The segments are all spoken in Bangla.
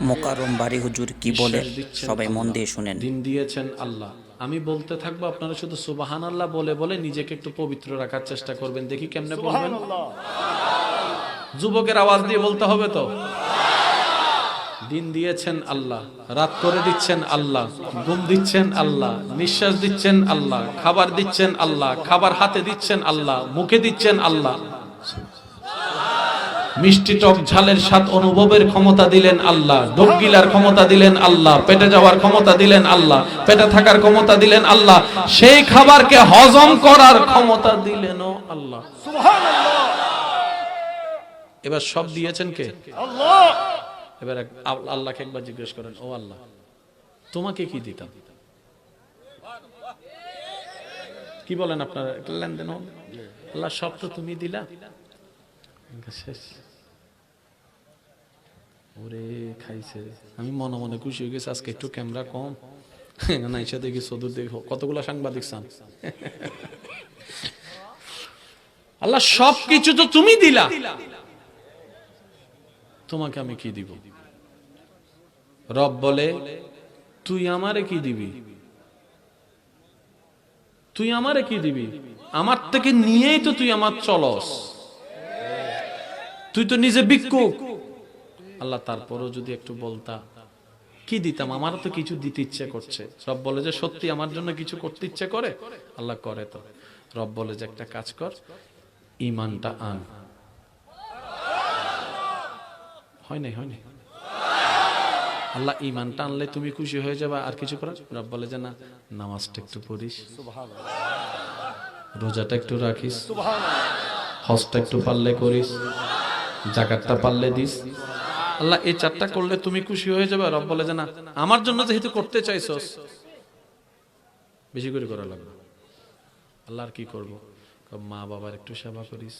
মোকারম বাড়ি হুজুর কি বলে? সবাই মন দিয়ে শুনেন। দিন দিয়েছেন আল্লাহ। আমি বলতে থাকব আপনারা শুধু সুবাহান আল্লাহ বলে বলে নিজেকে একটু পবিত্র রাখার চেষ্টা করবেন। দেখি কেমনে বলবেন। যুবকের আওয়াজ দিয়ে বলতে হবে তো? দিন দিয়েছেন আল্লাহ রাত করে দিচ্ছেন আল্লাহ ঘুম দিচ্ছেন আল্লাহ নিঃশ্বাস দিচ্ছেন আল্লাহ খাবার দিচ্ছেন আল্লাহ খাবার হাতে দিচ্ছেন আল্লাহ মুখে দিচ্ছেন আল্লাহ। মিষ্টি টক ঝালের স্বাদ অনুভবের ক্ষমতা দিলেন আল্লাহ ডোক গিলার ক্ষমতা দিলেন আল্লাহ পেটে যাওয়ার ক্ষমতা দিলেন আল্লাহ পেটে থাকার ক্ষমতা দিলেন আল্লাহ সেই খাবারকে হজম করার ক্ষমতা দিলেন আল্লাহ। এবার সব দিয়েছেন কে? এবার আল্লাহকে একবার জিজ্ঞেস করেন ও আল্লাহ তোমাকে কি দিতাম? কি বলেন আপনার? লেনদেন? আল্লাহ সব তো তুমি দিলা? শেষ। ওরে খাইছে। আমি মনে মনে খুশি হয়ে গেছি, আজকে একটু ক্যামেরা কম। না এসে দেখি সদুর দেখি। কতগুলা সাংবাদিক চান আল্লাহ সব কিছু তো তুমি দিলা। তোমাকে আমি কি দিব? রব বলে, তুই আমারে কি দিবি? তুই আমারে কি দিবি? আমার থেকে নিয়েই তো তুই আমার চলস। তুই তো নিজে ভিক্ষুক। আল্লাহ তারপরও যদি একটু বলতা, কি দিতাম? আমার তো কিছু দিতে ইচ্ছে করছে। রব বলে যে, সত্যি আমার জন্য কিছু করতে ইচ্ছে করে? আল্লাহ করে তো। রব বলে যে, একটা কাজ কর ইমানটা আন। হয় নাই হয় নাই? আল্লাহ ইমানটা আনলে তুমি খুশি হয়ে যাবে, আর কিছু করার? রব বলে যে, না, নামাজটা একটু পড়িস। রোজাটা একটু রাখিস। হজটা একটু পারলে করিস। জাকাতটা পারলে দিস। আল্লাহ, এই চারটা করলে তুমি খুশি হয়ে যাবে। রব বলে যে, না, আমার জন্য যেহেতু করতে চাইছস, বেশি করে করা লাগবে। আল্লাহ, আর কি করব? মা বাবার একটু সেবা করিস,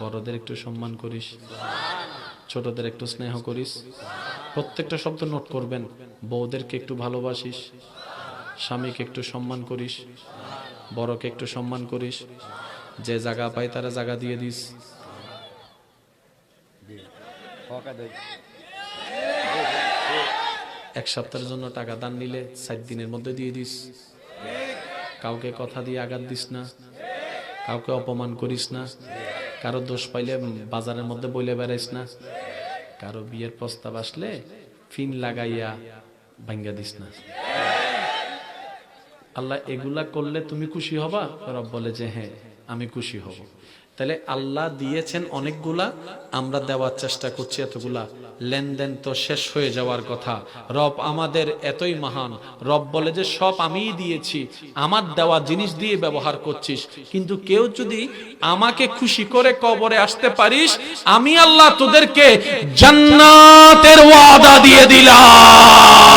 বড়দের একটু সম্মান করিস, ছোটদের একটু স্নেহ করিস, প্রত্যেকটা শব্দ নোট করবেন, বউদেরকে একটু ভালোবাসিস, স্বামীকে একটু সম্মান করিস, বড়কে একটু সম্মান করিস, যে জায়গা পায় তারা জায়গা দিয়ে দিস। এক সপ্তাহের জন্য টাকা দান নিলে সাত দিনের মধ্যে দিয়ে দিস। কাউকে কথা দিয়ে আঘাত দিস না। কাউকে অপমান করিস না। কারও দোষ পাইলে বাজারের মধ্যে বইলে বেড়াইস না। কারও বিয়ের প্রস্তাব আসলে ফিন লাগাইয়া ভাঙ্গা দিস না। আল্লাহ এগুলা করলে তুমি খুশি হবা? রব বলে যে হ্যাঁ। আমি খুশি হব। তাহলে আল্লাহ দিয়েছেন অনেকগুলা, আমরা দেওয়ার চেষ্টা করছি এতগুলা। লেনদেন তো শেষ হয়ে যাওয়ার কথা। রব আমাদের এতই মহান। রব বলে যে, সব আমিই দিয়েছি। আমার দেওয়া জিনিস দিয়ে ব্যবহার করছিস। কিন্তু কেউ যদি আমাকে খুশি করে কবরে আসতে পারিস, আমি আল্লাহ তোদেরকে জান্নাতের ওয়াদা দিয়ে দিলাম।